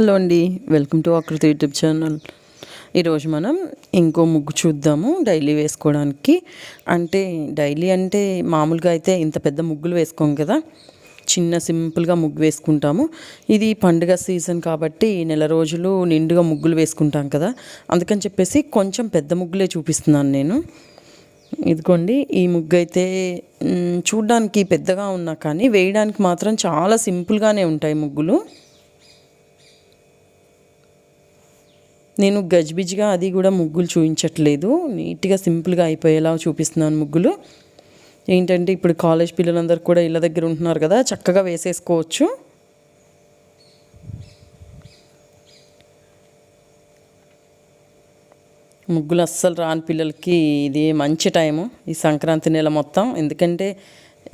Hello అండి. Welcome to Aakruthi YouTube channel. ఈరోజు మనం ఇంకో ముగ్గు చూద్దాము డైలీ వేసుకోవడానికి. అంటే డైలీ అంటే మామూలుగా అయితే ఇంత పెద్ద ముగ్గులు వేసుకోం కదా. చిన్న సింపుల్గా ముగ్గు వేసుకుంటాము. ఇది పండుగ సీజన్ కాబట్టి నెల రోజులు నిండుగా ముగ్గులు వేసుకుంటాం కదా. అందుకని చెప్పేసి కొంచెం పెద్ద ముగ్గులే చూపిస్తున్నాను నేను. ఇదిగోండి ఈ ముగ్గు అయితే చూడ్డానికి పెద్దగా ఉన్నా కానీ వేయడానికి మాత్రం చాలా సింపుల్గానే ఉంటాయి ముగ్గులు. నేను గజిబిజిగా అది కూడా ముగ్గులు చూపించట్లేదు నీట్గా సింపుల్గా అయిపోయేలా చూపిస్తున్నాను ముగ్గులు. ఏంటంటే ఇప్పుడు కాలేజ్ పిల్లలందరూ కూడా ఇళ్ళ దగ్గర ఉంటున్నారు కదా చక్కగా వేసేసుకోవచ్చు. ముగ్గులు అస్సలు రాని పిల్లలకి ఇది మంచి టైము ఈ సంక్రాంతి నెల మొత్తం. ఎందుకంటే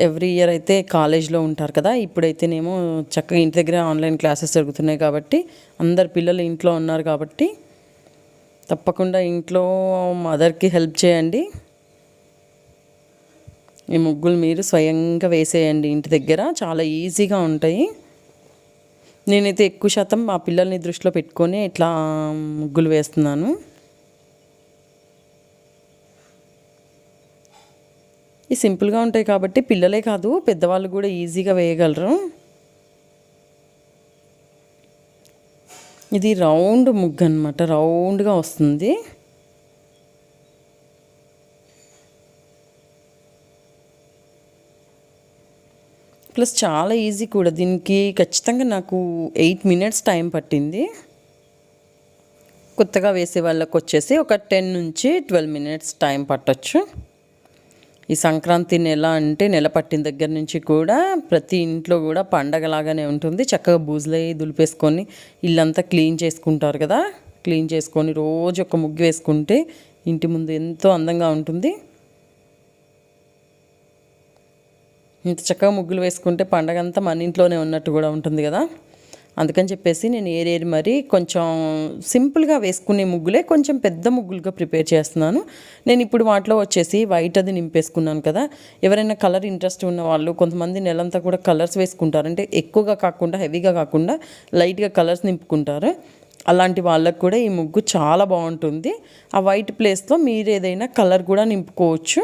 ఎవ్రీ ఇయర్ అయితే కాలేజ్లో ఉంటారు కదా ఇప్పుడైతేనేమో చక్కగా ఇంటి దగ్గర ఆన్లైన్ క్లాసెస్ జరుగుతున్నాయి కాబట్టి అందరు పిల్లలు ఇంట్లో ఉన్నారు కాబట్టి తప్పకుండా ఇంట్లో మదర్కి హెల్ప్ చేయండి. ఈ ముగ్గులు మీరు స్వయంగా వేసేయండి ఇంటి దగ్గర. చాలా ఈజీగా ఉంటాయి. నేనైతే ఎక్కువ శాతం మా పిల్లల్ని దృష్టిలో పెట్టుకొని ఇట్లా ముగ్గులు వేస్తున్నాను. ఈ సింపుల్గా ఉంటాయి కాబట్టి పిల్లలే కాదు పెద్దవాళ్ళు కూడా ఈజీగా వేయగలరు. ఇది రౌండ్ ముగ్గు అనమాట రౌండ్గా వస్తుంది. ప్లస్ చాలా ఈజీ కూడా. దీనికి ఖచ్చితంగా నాకు ఎయిట్ మినిట్స్ టైం పట్టింది. కొత్తగా వేసే వాళ్ళకి వచ్చేసి ఒక టెన్ నుంచి ట్వెల్వ్ మినిట్స్ టైం పట్టచ్చు. ఈ సంక్రాంతి నెల అంటే నెల పట్టిన దగ్గర నుంచి కూడా ప్రతి ఇంట్లో కూడా పండగలాగానే ఉంటుంది. చక్కగా బూజులై దులిపేసుకొని ఇల్లంతా క్లీన్ చేసుకుంటారు కదా. క్లీన్ చేసుకొని రోజు ఒక ముగ్గు వేసుకుంటే ఇంటి ముందు ఎంతో అందంగా ఉంటుంది. ఇంత చక్కగా ముగ్గులు వేసుకుంటే పండగ అంతా మన ఇంట్లోనే ఉన్నట్టు కూడా ఉంటుంది కదా. అందుకని చెప్పేసి నేను ఏరేరి మరి కొంచెం సింపుల్గా వేసుకునే ముగ్గులే కొంచెం పెద్ద ముగ్గులుగా ప్రిపేర్ చేస్తున్నాను. నేను ఇప్పుడు వాటిలో వచ్చేసి వైట్ అది నింపేసుకున్నాను కదా. ఎవరైనా కలర్ ఇంట్రెస్ట్ ఉన్న వాళ్ళు కొంతమంది నెలంతా కూడా కలర్స్ వేసుకుంటారు. అంటే ఎక్కువగా కాకుండా హెవీగా కాకుండా లైట్గా కలర్స్ నింపుకుంటారు. అలాంటి వాళ్ళకు కూడా ఈ ముగ్గు చాలా బాగుంటుంది. ఆ వైట్ ప్లేస్లో మీరు ఏదైనా కలర్ కూడా నింపుకోవచ్చు.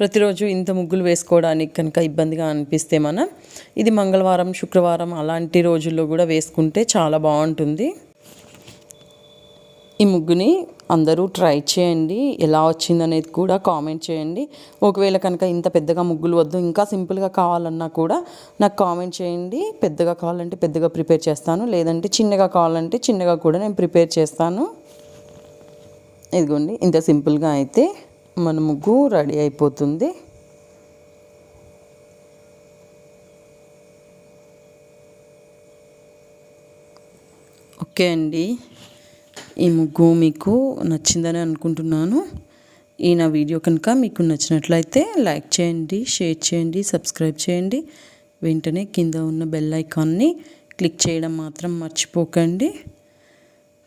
ప్రతిరోజు ఇంత ముగ్గులు వేసుకోవడానికి కనుక ఇబ్బందిగా అనిపిస్తే మనం ఇది మంగళవారం శుక్రవారం అలాంటి రోజుల్లో కూడా వేసుకుంటే చాలా బాగుంటుంది. ఈ ముగ్గుని అందరూ ట్రై చేయండి. ఎలా వచ్చిందనేది కూడా కామెంట్ చేయండి. ఒకవేళ కనుక ఇంత పెద్దగా ముగ్గులు వద్దు ఇంకా సింపుల్గా కావాలన్నా కూడా నాకు కామెంట్ చేయండి. పెద్దగా కావాలంటే పెద్దగా ప్రిపేర్ చేస్తాను. లేదంటే చిన్నగా కావాలంటే చిన్నగా కూడా నేను ప్రిపేర్ చేస్తాను. ఇదిగోండి ఇంత సింపుల్గా అయితే మన ముగ్గు రెడీ అయిపోతుంది. ఓకే అండి. ఈ ముగ్గు మీకు నచ్చిందని అనుకుంటున్నాను. ఈ నా వీడియో కనుక మీకు నచ్చినట్లయితే లైక్ చేయండి షేర్ చేయండి సబ్స్క్రైబ్ చేయండి. వెంటనే కింద ఉన్న బెల్ ఐకాన్ని క్లిక్ చేయడం మాత్రం మర్చిపోకండి.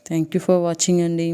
థ్యాంక్ యూ ఫర్ వాచింగ్ అండి.